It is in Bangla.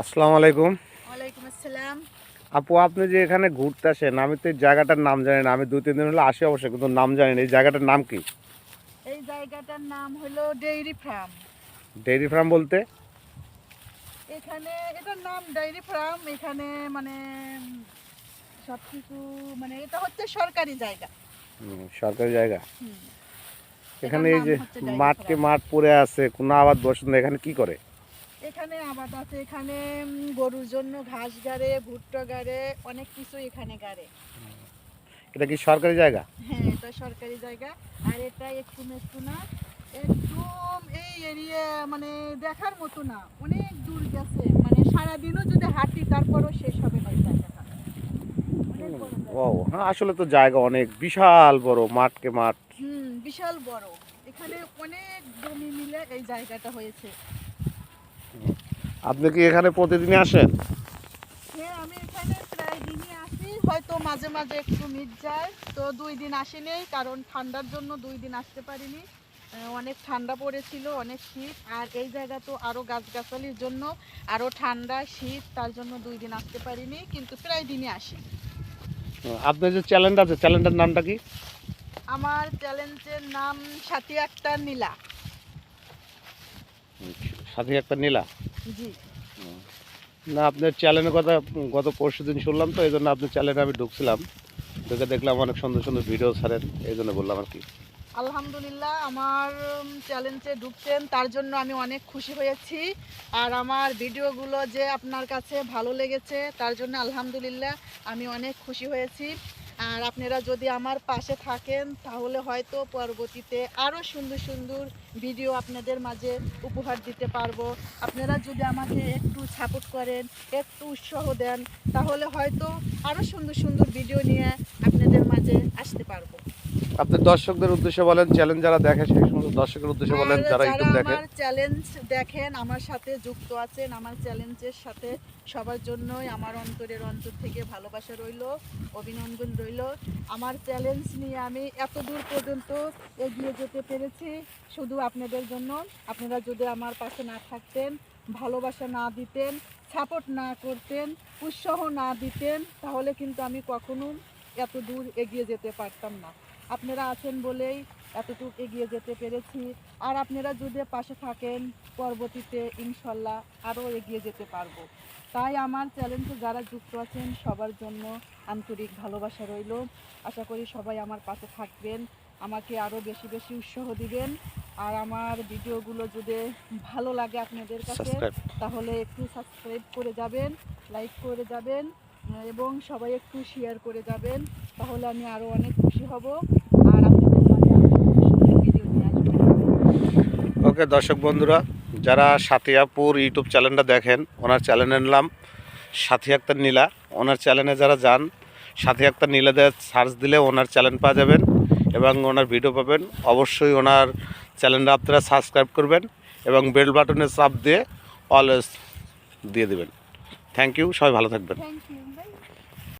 আসসালামু আলাইকুম। ওয়ালাইকুম আসসালাম। আপু আপনি যে এখানে ঘুরতে আসেন আমি তো এই জায়গাটার নাম জানি না আমি দুই তিন দিন হলো আসি অবশ্যই কিন্তু নাম জানি না এই জায়গাটার নাম কি? এই জায়গাটার নাম হলো ডেইরি ফার্ম ডেইরি ফার্ম বলতে? এখানে এটার নাম ডেইরি ফার্ম এখানে মানে সব কিছু মানে এটা হচ্ছে সরকারি জায়গা। সরকারি জায়গা। এখানে এই যে মাঠকে মাঠ পড়ে আছে কোনো আবাদ বসে না এখানে কি করে? এখানে আবাদ আছে এখানে গরুর জন্য ঘাস গাড়ে ভুট্টা গাড়ে অনেক কিছু এখানে গাড়ে। এটা কি সরকারি জায়গা? হ্যাঁ এটা সরকারি জায়গা। আর এটা একটু একটু না একদম এই এরিয়া মানে দেখার মতো না। অনেক দূর গেছে মানে সারাদিনও যদি হাঁটি তারপরও শেষ হবে না। ও হ্যাঁ আসলে তো জায়গা অনেক বিশাল বড় মাঠকে মাঠ। হুম বিশাল বড়। এখানে অনেক জমি মিলে এই জায়গাটা হয়েছে। আপনি কি এখানে প্রতিদিনই আসেন? হ্যাঁ আমি এখানে প্রায় দিনই আসি। হয়তো মাঝে মাঝে একটু মিট যায়। তো দুই দিন আসিনি কারণ ঠান্ডার জন্য দুই দিন আসতে পারিনি। অনেক ঠান্ডা পড়েছিল অনেক শীত। আর এই জায়গা তো আরও গাছগাছালির জন্য আরও ঠান্ডা শীত তার জন্য দুই দিন আসতে পারিনি কিন্তু প্রায় দিনই আসি। আপনার যে চ্যানেলটা আছে চ্যানেলটার নামটা কি? আমার চ্যালেঞ্জের নাম সাথী আক্তার নীলা। সাথে একটা নীলা? না আপনার চ্যানেলের কথা গত পরশু দিন শুনলাম তো এই জন্য আপনার চ্যানেলে আমি ঢুকছিলাম। ঢুকে দেখলাম অনেক সুন্দর সুন্দর ভিডিও ছাড়েন এই জন্য বললাম আর কি। আলহামদুলিল্লাহ আমার চ্যালেঞ্জে ঢুকছেন তার জন্য আমি অনেক খুশি হয়েছি। আর আমার ভিডিওগুলো যে আপনার কাছে ভালো লেগেছে তার জন্য আলহামদুলিল্লাহ আমি অনেক খুশি হয়েছি। আর আপনারা যদি আমার পাশে থাকেন, তাহলে হয়তো পরবর্তীতে আরও সুন্দর সুন্দর ভিডিও আপনাদের মাঝে উপহার দিতে পারব। আপনারা যদি আমাকে একটু সাপোর্ট করেন, একটু উৎসাহ দেন, তাহলে হয়তো আরও সুন্দর সুন্দর ভিডিও নিয়ে আপনাদের মাঝে আসতে পারব। আপনি দর্শকদের উদ্দেশ্যে বলেন চ্যালেঞ্জ যারা দেখে সেই সমস্ত দর্শকের উদ্দেশ্যে বলেন যারা যারা ইউটিউব দেখে। আমার চ্যালেঞ্জ দেখেন আমার সাথে যুক্ত আছেন আমার চ্যালেঞ্জের সাথে সবার জন্যই আমার অন্তরের অন্তর থেকে ভালোবাসা রইল অভিনন্দন রইল। আমার চ্যালেঞ্জ নিয়ে আমি এত দূর পর্যন্ত এগিয়ে যেতে পেরেছি শুধু আপনাদের জন্য। আপনারা যদি আমার পাশে না থাকতেন ভালোবাসা না দিতেন সাপোর্ট না করতেন উৎসাহ না দিতেন তাহলে কিন্তু আমি কখনো এত দূর এগিয়ে যেতে পারতাম না। আপনারা আছেন বলেই এতটুকু এগিয়ে যেতে পেরেছি। আর আপনারা যদি পাশে থাকেন পরবর্তীতে ইনশাল্লাহ আরও এগিয়ে যেতে পারব। তাই আমার চ্যালেঞ্জে যারা যুক্ত আছেন সবার জন্য আন্তরিক ভালোবাসা রইল। আশা করি সবাই আমার পাশে থাকবেন আমাকে আরও বেশি বেশি উৎসাহ দিবেন। আর আমার ভিডিওগুলো যদি ভালো লাগে আপনাদের কাছে তাহলে একটু সাবস্ক্রাইব করে যাবেন লাইক করে যাবেন এবং সবাই একটু শেয়ার করে যাবেন। তাহলে আমি আরও অনেক খুশি হব। আর ওকে দর্শক বন্ধুরা যারা সাথিয়াপুর ইউটিউব চ্যানেলটা দেখেন ওনার চ্যানেলের নাম সাথী আক্তার নীলা। ওনার চ্যানেলে যারা যান সাথী আক্তার নীলাতে সার্চ দিলে ওনার চ্যানেল পাওয়া যাবেন এবং ওনার ভিডিও পাবেন। অবশ্যই ওনার চ্যানেলটা আপনারা সাবস্ক্রাইব করবেন এবং বেল বাটনে চাপ দিয়ে অলওয়েজ দিয়ে দেবেন। থ্যাংক ইউ সবাই ভালো থাকবেন।